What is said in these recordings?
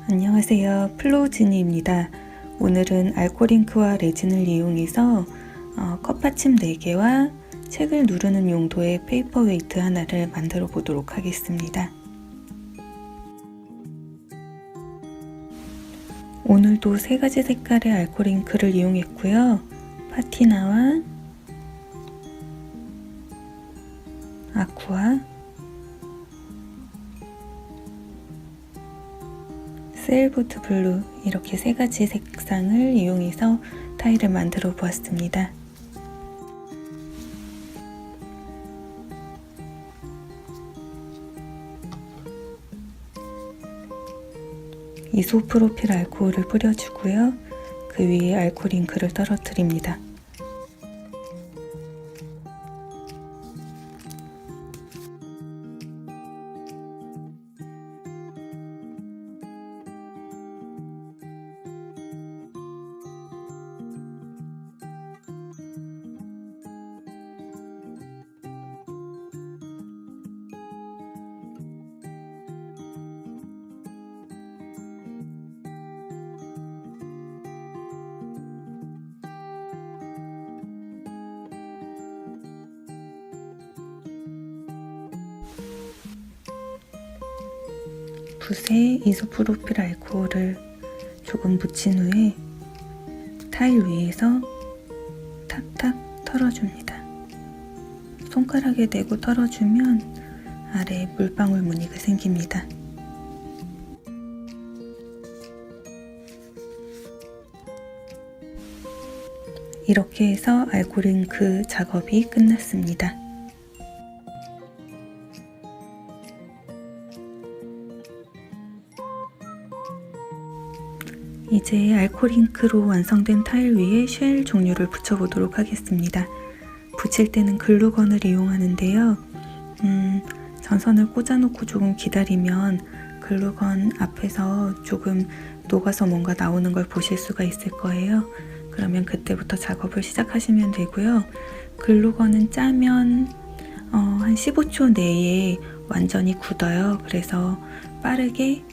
안녕하세요. 플로우진이입니다. 오늘은 알코링크와 레진을 이용해서 어, 컵 받침 4개와 책을 누르는 용도의 페이퍼웨이트 하나를 만들어 보도록 하겠습니다. 오늘도 세 가지 색깔의 알코링크를 이용했고요. 파티나와 아쿠아 세일보트 블루 이렇게 세 가지 색상을 이용해서 타일을 만들어 보았습니다. 이소프로필 알코올을 뿌려주고요. 그 위에 알코올 잉크를 떨어뜨립니다. 붓에 이소프로필 알코올을 조금 묻힌 후에 타일 위에서 탁탁 털어줍니다. 손가락에 대고 털어주면 아래에 물방울 무늬가 생깁니다. 이렇게 해서 알코링크 작업이 끝났습니다. 이제 알코링크로 완성된 타일 위에 쉘 종류를 붙여보도록 하겠습니다. 붙일 때는 글루건을 이용하는데요. 음, 전선을 꽂아놓고 조금 기다리면 글루건 앞에서 조금 녹아서 뭔가 나오는 걸 보실 수가 있을 거예요. 그러면 그때부터 작업을 시작하시면 되고요. 글루건은 짜면 어, 한 15초 내에 완전히 굳어요. 그래서 빠르게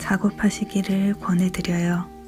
작업하시기를 권해드려요.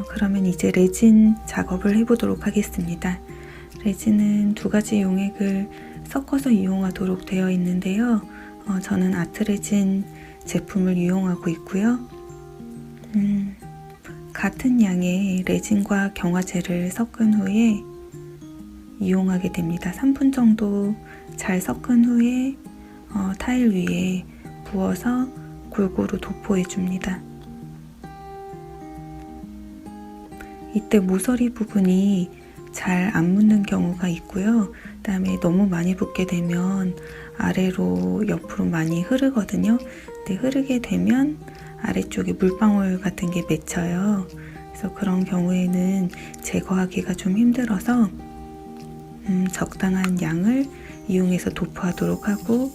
어, 그러면 이제 레진 작업을 해보도록 하겠습니다. 레진은 두 가지 용액을 섞어서 이용하도록 되어 있는데요. 어, 저는 아트레진 제품을 이용하고 있고요. 음, 같은 양의 레진과 경화제를 섞은 후에 이용하게 됩니다. 3분 정도 잘 섞은 후에 어, 타일 위에 부어서 골고루 도포해 줍니다. 이때 모서리 부분이 잘안 묻는 경우가 있고요. 그 다음에 너무 많이 붓게 되면 아래로 옆으로 많이 흐르거든요. 근데 흐르게 되면 아래쪽에 물방울 같은 게 맺혀요. 그래서 그런 경우에는 제거하기가 좀 힘들어서 음, 적당한 양을 이용해서 도포하도록 하고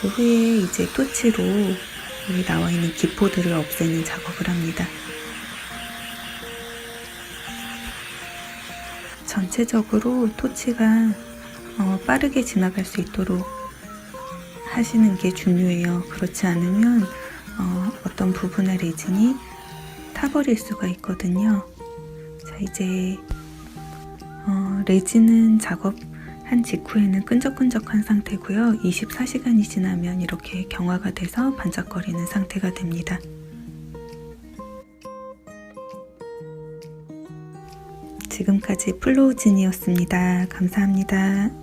그 후에 이제 토치로 여기 나와 있는 기포들을 없애는 작업을 합니다. 전체적으로 토치가 어, 빠르게 지나갈 수 있도록 하시는 게 중요해요. 그렇지 않으면 어, 어떤 부분의 레진이 타버릴 수가 있거든요. 자 이제 어, 레진은 작업한 직후에는 끈적끈적한 상태고요. 24시간이 지나면 이렇게 경화가 돼서 반짝거리는 상태가 됩니다. 지금까지 플로우진이었습니다. 감사합니다.